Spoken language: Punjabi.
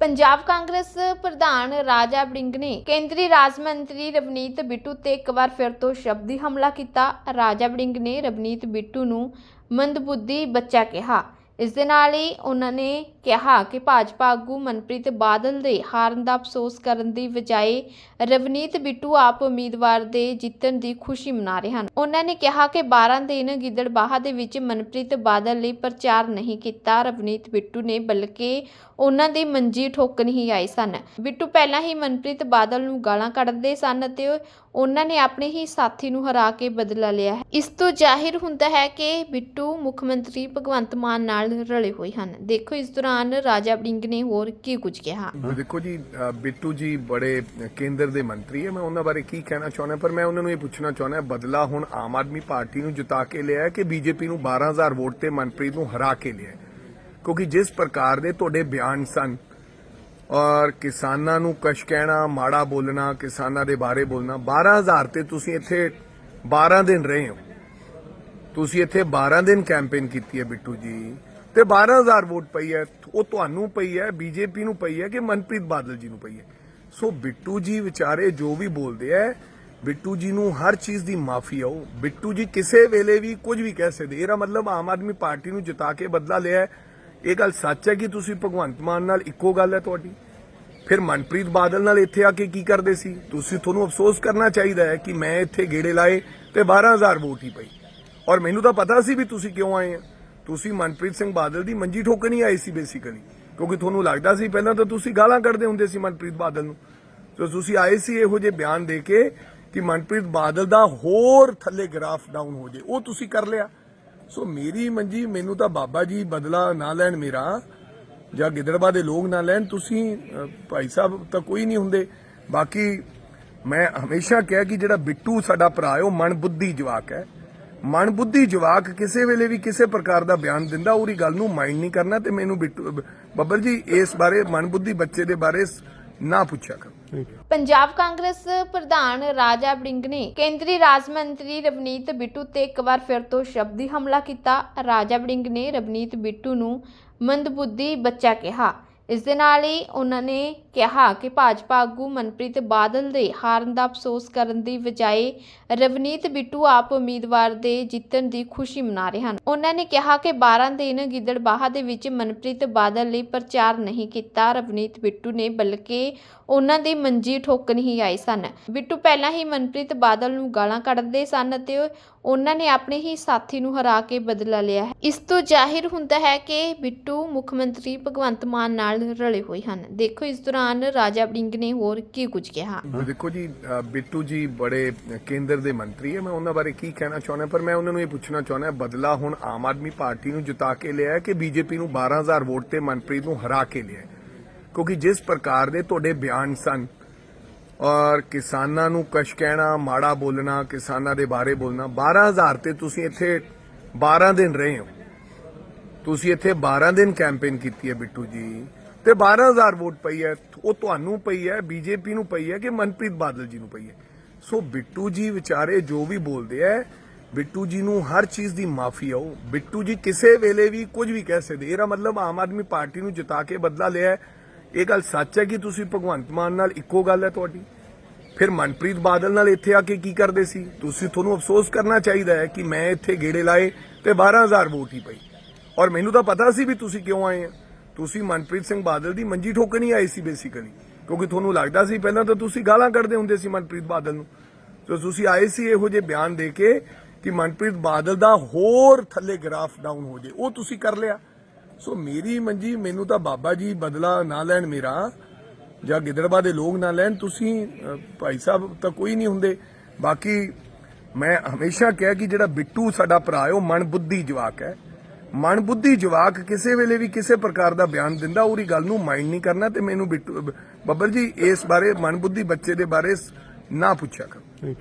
ਪੰਜਾਬ ਕਾਂਗਰਸ ਪ੍ਰਧਾਨ ਰਾਜਾ ਬੜਿੰਗ ਨੇ ਕੇਂਦਰੀ ਰਾਜ ਮੰਤਰੀ ਰਵਨੀਤ ਬਿੱਟੂ ਤੇ ਇੱਕ ਵਾਰ ਫਿਰ ਤੋਂ ਸ਼ਬਦੀ ਹਮਲਾ ਕੀਤਾ। ਰਾਜਾ ਬੜਿੰਗ ਨੇ ਰਵਨੀਤ ਬਿੱਟੂ ਨੂੰ ਮੰਦਬੁੱਧੀ ਬੱਚਾ ਕਿਹਾ। ਇਸ ਦੇ ਨਾਲ ਹੀ ਉਹਨਾਂ ਨੇ ਕਿਹਾ ਕਿ ਭਾਜਪਾ ਆਗੂ ਮਨਪ੍ਰੀਤ ਬਾਦਲ ਦੇ ਹਾਰਨ ਦਾ ਅਫਸੋਸ ਕਰਨ ਦੀ ਬਜਾਏ ਰਵਨੀਤ ਬਿੱਟੂ ਆਪ ਉਮੀਦਵਾਰ ਦੇ ਜਿੱਤਣ ਦੀ ਖੁਸ਼ੀ ਮਨਾ ਰਹੇ ਹਨ। ਉਹਨਾਂ ਨੇ ਕਿਹਾ ਕਿ 12 ਦਿਨ ਗਿੱਦੜਬਾਹਾ ਦੇ ਵਿੱਚ ਮਨਪ੍ਰੀਤ ਬਾਦਲ ਲਈ ਪ੍ਰਚਾਰ ਨਹੀਂ ਕੀਤਾ। ਰਵਨੀਤ ਬਿੱਟੂ ਨੇ ਬਲਕਿ ਉਹਨਾਂ ਦੀ ਮੰਜੀ ਠੋਕਣ ਹੀ ਆਏ ਸਨ। ਬਿੱਟੂ ਪਹਿਲਾਂ ਹੀ ਮਨਪ੍ਰੀਤ ਬਾਦਲ ਨੂੰ ਗਾਲਾਂ ਕੱਢਦੇ ਸਨ ਅਤੇ ਉਹਨਾਂ ਨੇ ਆਪਣੇ ਹੀ ਸਾਥੀ ਨੂੰ ਹਰਾ ਕੇ ਬਦਲਾ ਲਿਆ ਹੈ। ਇਸ ਤੋਂ ਜ਼ਾਹਿਰ ਹੁੰਦਾ ਹੈ ਕਿ ਬਿੱਟੂ ਮੁੱਖ ਮੰਤਰੀ ਭਗਵੰਤ ਮਾਨ ਨਾਲ ਰਲੇ ਹੋਏ ਹਨ। ਦੇਖੋ, ਇਸ ਦੌਰਾਨ ਰਾਜਾ ਬੜਿੰਗ ਨੇ ਹੋਰ ਕੀ ਕੁਝ ਕਿਹਾ? ਦੇਖੋ ਜੀ ਬਿੱਟੂ ਜੀ ਬੜੇ ਕੇਂਦਰ ਦੇ ਮੰਤਰੀ ਹੈ। ਮੈਂ ਉਹਨਾਂ ਬਾਰੇ ਕੀ ਕਹਿਣਾ ਚਾਹੁੰਦਾ, ਪਰ ਮੈਂ ਉਹਨਾਂ ਨੂੰ ਇਹ ਪੁੱਛਣਾ ਚਾਹੁੰਦਾ, ਬਦਲਾ ਹੁਣ ਆਮ ਆਦਮੀ ਪਾਰਟੀ ਨੂੰ ਜਿਤਾ ਕੇ ਲਿਆ ਕਿ ਬੀਜੇਪੀ ਨੂੰ 12000 ਵੋਟ ਤੇ ਮਨਪ੍ਰੀਤ ਨੂੰ ਹਰਾ ਕੇ ਲਿਆ ਕਿਉਂਕਿ ਜਿਸ ਪ੍ਰਕਾਰ ਦੇ ਤੁਹਾਡੇ ਬਿਆਨ ਸਨ, ਔਰ ਕਿਸਾਨਾਂ ਨੂੰ ਕਸ਼ ਕਹਿਣਾ, ਮਾੜਾ ਬੋਲਣਾ, ਕਿਸਾਨਾਂ ਦੇ ਬਾਰੇ ਬੋਲਣਾ 12000 ਤੇ ਤੁਸੀਂ ਇੱਥੇ 12 ਦਿਨ ਰਹੇ ਹੋ। ਤੁਸੀਂ ਇੱਥੇ 12 ਦਿਨ ਕੈਂਪੇਨ ਕੀਤੀ ਹੈ ਬਿੱਟੂ ਜੀ। ਤੇ 12000 ਵੋਟ ਪਈ ਹੈ, ਉਹ ਤੁਹਾਨੂੰ ਪਈ ਹੈ, ਬੀਜੇਪੀ ਨੂੰ ਪਈ ਹੈ ਕਿ ਮਨਪ੍ਰੀਤ ਬਾਦਲ ਜੀ ਨੂੰ ਪਈ ਹੈ? ਸੋ ਬਿੱਟੂ ਜੀ ਵਿਚਾਰੇ ਜੋ ਵੀ ਬੋਲਦੇ ਆ ਬਿੱਟੂ ਜੀ ਨੂੰ ਹਰ ਚੀਜ਼ ਦੀ ਮਾਫੀ ਆਓ। ਬਿੱਟੂ ਜੀ ਕਿਸੇ ਵੇਲੇ ਵੀ ਕੁਝ ਵੀ ਕਹਿ ਸਕਦੇ। ਇਹਦਾ ਮਤਲਬ ਆਮ ਆਦਮੀ ਪਾਰਟੀ ਨੂੰ ਜਿਤਾ ਕੇ ਬਦਲਾ ਲਿਆ ਇਹ ਗੱਲ ਸੱਚ ਹੈ ਕਿ ਤੁਸੀਂ ਭਗਵੰਤ ਮਾਨ ਨਾਲ ਇੱਕੋ ਗੱਲ ਹੈ ਤੁਹਾਡੀ? ਫਿਰ ਮਨਪ੍ਰੀਤ ਬਾਦਲ ਨਾਲ ਇੱਥੇ ਆ ਕੇ ਕੀ ਕਰਦੇ ਸੀ? ਤੁਸੀਂ ਤੁਹਾਨੂੰ ਅਫਸੋਸ ਕਰਨਾ ਚਾਹੀਦਾ ਹੈ ਕਿ ਮੈਂ ਇੱਥੇ ਗੇੜੇ ਲਾਏ ਤੇ 12000 ਵੋਟ ਹੀ ਪਈ। ਔਰ ਮੈਨੂੰ ਤਾਂ ਪਤਾ ਸੀ ਵੀ ਤੁਸੀਂ ਕਿਉਂ ਆਏ ਆ ਤੁਸੀਂ ਮਨਪ੍ਰੀਤ ਸਿੰਘ ਬਾਦਲ ਦੀ ਮੰਜੀ ਠੋਕਣ ਹੀ ਆਏ ਸੀ ਬੇਸਿਕਲੀ ਕਿਉਂਕਿ ਤੁਹਾਨੂੰ ਲੱਗਦਾ ਸੀ ਪਹਿਲਾਂ ਤਾਂ ਤੁਸੀਂ ਗਾਲਾਂ ਕੱਢਦੇ ਹੁੰਦੇ ਸੀ ਮਨਪ੍ਰੀਤ ਬਾਦਲ ਨੂੰ। ਤੇ ਤੁਸੀਂ ਆਏ ਸੀ ਇਹੋ ਜਿਹੇ ਬਿਆਨ ਦੇ ਕੇ ਕਿ ਮਨਪ੍ਰੀਤ ਬਾਦਲ ਦਾ ਹੋਰ ਥੱਲੇ ਗ੍ਰਾਫ ਡਾਊਨ ਹੋ ਜੇ। ਉਹ ਤੁਸੀਂ ਕਰ ਲਿਆ। ਸੋ ਮੇਰੀ ਮੰਜੀ, ਮੈਨੂੰ ਤਾਂ ਬਾਬਾ ਜੀ ਬਦਲਾ ਨਾ ਲੈਣ ਮੇਰਾ, ਜਾਂ ਗਿੱਦੜਬਾ ਦੇ ਲੋਕ ਨਾ ਲੈਣ, ਤੁਸੀਂ ਭਾਈ ਸਾਹਿਬ ਤਾਂ ਕੋਈ ਨਹੀਂ ਹੁੰਦੇ। ਬਾਕੀ ਮੈਂ ਹਮੇਸ਼ਾ ਕਿਹਾ ਕਿ ਜਿਹੜਾ ਬਿੱਟੂ ਸਾਡਾ ਭਰਾ ਹੈ, ਉਹ ਮਨਬੁੱਧੀ ਜਵਾਕ ਹੈ। ਮਨਬੁੱਧੀ ਜਵਾਕ ਕਿਸੇ ਵੇਲੇ ਵੀ ਕਿਸੇ ਪ੍ਰਕਾਰ ਦਾ ਬਿਆਨ ਦਿੰਦਾ ਉਹਦੀ ਗੱਲ ਨੂੰ ਮਾਈਂਡ ਨਹੀਂ ਕਰਨਾ ਤੇ ਮੈਨੂੰ ਬਿੱਟੂ ਬੱਬਰ ਜੀ ਇਸ ਬਾਰੇ ਮਨਬੁੱਧੀ ਬੱਚੇ ਦੇ ਬਾਰੇ ਨਾ ਪੁੱਛਿਆ ਕਰੋ। ਪੰਜਾਬ ਕਾਂਗਰਸ ਪ੍ਰਧਾਨ ਰਾਜਾ ਬੜਿੰਗ ਨੇ ਕੇਂਦਰੀ ਰਾਜ ਮੰਤਰੀ ਰਵਨੀਤ ਬਿੱਟੂ ਤੇ ਇੱਕ ਵਾਰ ਫਿਰ ਤੋਂ ਸ਼ਬਦੀ ਹਮਲਾ ਕੀਤਾ। ਰਾਜਾ ਬੜਿੰਗ ਨੇ ਰਵਨੀਤ ਬਿੱਟੂ ਨੂੰ ਮੰਦਬੁੱਧੀ ਬੱਚਾ ਕਿਹਾ। ਇਸ ਦੇ ਨਾਲ ਹੀ ਉਹਨਾਂ ਨੇ ਕਿਹਾ ਕਿ ਭਾਜਪਾ ਆਗੂ ਮਨਪ੍ਰੀਤ ਬਾਦਲ ਦੇ ਹਾਰਨ ਦਾ ਅਫਸੋਸ ਕਰਨ ਦੀ ਬਜਾਏ ਰਵਨੀਤ ਬਿੱਟੂ ਆਪ ਉਮੀਦਵਾਰ ਦੇ ਜਿੱਤਣ ਦੀ ਖੁਸ਼ੀ ਮਨਾ ਰਹੇ ਹਨ। ਉਹਨਾਂ ਨੇ ਕਿਹਾ ਕਿ 12 ਦਿਨ ਗਿੱਦੜਬਾਹਾ ਦੇ ਵਿੱਚ ਮਨਪ੍ਰੀਤ ਬਾਦਲ ਲਈ ਪ੍ਰਚਾਰ ਨਹੀਂ ਕੀਤਾ। ਰਵਨੀਤ ਬਿੱਟੂ ਨੇ ਬਲਕਿ ਉਹਨਾਂ ਦੀ ਮੰਜੀ ਠੋਕਣ ਹੀ ਆਏ ਸਨ। ਬਿੱਟੂ ਪਹਿਲਾਂ ਹੀ ਮਨਪ੍ਰੀਤ ਬਾਦਲ ਨੂੰ ਗਾਲਾਂ ਕੱਢਦੇ ਸਨ ਅਤੇ ਉਹਨਾਂ ਨੇ ਆਪਣੇ ਹੀ ਸਾਥੀ ਨੂੰ ਹਰਾ ਕੇ ਬਦਲਾ ਲਿਆ ਹੈ। ਇਸ ਤੋਂ ਜ਼ਾਹਿਰ ਹੁੰਦਾ ਹੈ ਕਿ ਬਿੱਟੂ ਮੁੱਖ ਮੰਤਰੀ ਭਗਵੰਤ ਮਾਨ ਨਾਲ ਰਲੇ ਹੋਏ ਹਨ। ਦੇਖੋ, ਇਸ ਦੌਰਾਨ ਰਾਜਾ ਬੜਿੰਗ ਨੇ ਹੋਰ ਕੀ ਕੁਝ ਕਿਹਾ? ਦੇਖੋ ਜੀ ਬਿੱਟੂ ਜੀ ਬੜੇ ਕੇਂਦਰ ਦੇ ਮੰਤਰੀ ਹੈ। ਮੈਂ ਉਹਨਾਂ ਬਾਰੇ ਕੀ ਕਹਿਣਾ ਚਾਹੁੰਦਾ, ਪਰ ਮੈਂ ਉਹਨਾਂ ਨੂੰ ਇਹ ਪੁੱਛਣਾ ਚਾਹੁੰਦਾ, ਬਦਲਾ ਹੁਣ ਆਮ ਆਦਮੀ ਪਾਰਟੀ ਨੂੰ ਜਿਤਾ ਕੇ ਲਿਆ ਕਿ ਬੀਜੇਪੀ ਨੂੰ 12000 ਵੋਟ ਤੇ ਮਨਪ੍ਰੀਤ ਨੂੰ ਹਰਾ ਕੇ ਲਿਆ ਕਿਉਂਕਿ ਜਿਸ ਪ੍ਰਕਾਰ ਦੇ ਤੁਹਾਡੇ ਬਿਆਨ ਸਨ, ਔਰ ਕਿਸਾਨਾਂ ਨੂੰ ਕਸ਼ ਕਹਿਣਾ, ਮਾੜਾ ਬੋਲਣਾ, ਕਿਸਾਨਾਂ ਦੇ ਬਾਰੇ ਬੋਲਣਾ 12000 ਤੇ ਤੁਸੀਂ ਇੱਥੇ 12 ਦਿਨ ਰਹੇ ਹੋ। ਤੁਸੀਂ ਇੱਥੇ 12 ਦਿਨ ਕੈਂਪੇਨ ਕੀਤੀ ਹੈ ਬਿੱਟੂ ਜੀ। ਤੇ 12000 ਵੋਟ ਪਈ ਹੈ, ਉਹ ਤੁਹਾਨੂੰ ਪਈ ਹੈ, ਬੀਜੇਪੀ ਨੂੰ ਪਈ ਹੈ ਕਿ ਮਨਪ੍ਰੀਤ ਬਾਦਲ ਜੀ ਨੂੰ ਪਈ ਹੈ? ਸੋ ਬਿੱਟੂ ਜੀ ਵਿਚਾਰੇ ਜੋ ਵੀ ਬੋਲਦੇ ਆ ਬਿੱਟੂ ਜੀ ਨੂੰ ਹਰ ਚੀਜ਼ ਦੀ ਮਾਫੀ ਆਓ। ਬਿੱਟੂ ਜੀ ਕਿਸੇ ਵੇਲੇ ਵੀ ਕੁਝ ਵੀ ਕਹਿ ਸਕਦੇ। ਇਹਦਾ ਮਤਲਬ ਆਮ ਆਦਮੀ ਪਾਰਟੀ ਨੂੰ ਜਿਤਾ ਕੇ ਬਦਲਾ ਲਿਆ ਇਹ ਗੱਲ ਸੱਚ ਹੈ ਕਿ ਤੁਸੀਂ ਭਗਵੰਤ ਮਾਨ ਨਾਲ ਇੱਕੋ ਗੱਲ ਹੈ ਤੁਹਾਡੀ? ਫਿਰ ਮਨਪ੍ਰੀਤ ਬਾਦਲ ਨਾਲ ਇੱਥੇ ਆ ਕੇ ਕੀ ਕਰਦੇ ਸੀ? ਤੁਸੀਂ ਤੁਹਾਨੂੰ ਅਫਸੋਸ ਕਰਨਾ ਚਾਹੀਦਾ ਹੈ ਕਿ ਮੈਂ ਇੱਥੇ ਗੇੜੇ ਲਾਏ ਤੇ 12000 ਵੋਟ ਹੀ ਪਈ। ਔਰ ਮੈਨੂੰ ਤਾਂ ਪਤਾ ਸੀ ਵੀ ਤੁਸੀਂ ਕਿਉਂ ਆਏ ਆ ਤੁਸੀਂ ਮਨਪ੍ਰੀਤ ਸਿੰਘ ਬਾਦਲ ਦੀ ਮੰਜੀ ਠੋਕਣ ਹੀ ਆਏ ਸੀ ਬੇਸਿਕਲੀ ਕਿਉਂਕਿ ਤੁਹਾਨੂੰ ਲੱਗਦਾ ਸੀ ਪਹਿਲਾਂ ਤਾਂ ਤੁਸੀਂ ਗਾਲਾਂ ਕੱਢਦੇ ਹੁੰਦੇ ਸੀ ਮਨਪ੍ਰੀਤ ਬਾਦਲ ਨੂੰ। ਤੇ ਤੁਸੀਂ ਆਏ ਸੀ, ਇਹੋ ਜਿਹੇ ਬਿਆਨ ਦੇ ਕੇ ਕਿ ਮਨਪ੍ਰੀਤ ਬਾਦਲ ਦਾ ਹੋਰ ਥੱਲੇ ਗ੍ਰਾਫ ਡਾਊਨ ਹੋ ਜੇ, ਉਹ ਤੁਸੀਂ ਕਰ ਲਿਆ। ਸੋ ਮੇਰੀ ਮੰਜੀ, ਮੈਨੂੰ ਤਾਂ ਬਾਬਾ ਜੀ ਬਦਲਾ ਨਾ ਲੈਣ ਮੇਰਾ, ਜਾਂ ਗਿੱਦੜਬਾ ਦੇ ਲੋਕ ਨਾ ਲੈਣ, ਤੁਸੀਂ ਭਾਈ ਸਾਹਿਬ ਤਾਂ ਕੋਈ ਨਹੀਂ ਹੁੰਦੇ। ਬਾਕੀ ਮੈਂ ਹਮੇਸ਼ਾ ਕਿਹਾ ਕਿ ਜਿਹੜਾ ਬਿੱਟੂ ਸਾਡਾ ਭਰਾ ਹੈ, ਉਹ ਮਨਬੁੱਧੀ ਜਵਾਕ ਹੈ। ਮਨ ਬੁੱਧੀ ਜਵਾਕ ਕਿਸੇ ਵੇਲੇ ਵੀ ਕਿਸੇ ਪ੍ਰਕਾਰ ਦਾ ਬਿਆਨ ਦਿੰਦਾ, ਉਹਦੀ ਗੱਲ ਨੂੰ ਮਾਈਂਡ ਨਹੀਂ ਕਰਨਾ ਤੇ ਮੈਨੂੰ ਬਿੱਟੂ ਬੱਬਰ ਜੀ, ਇਸ ਬਾਰੇ ਮਨ ਬੁੱਧੀ ਬੱਚੇ ਦੇ ਬਾਰੇ ਨਾ ਪੁੱਛਿਆ ਕਰੋ।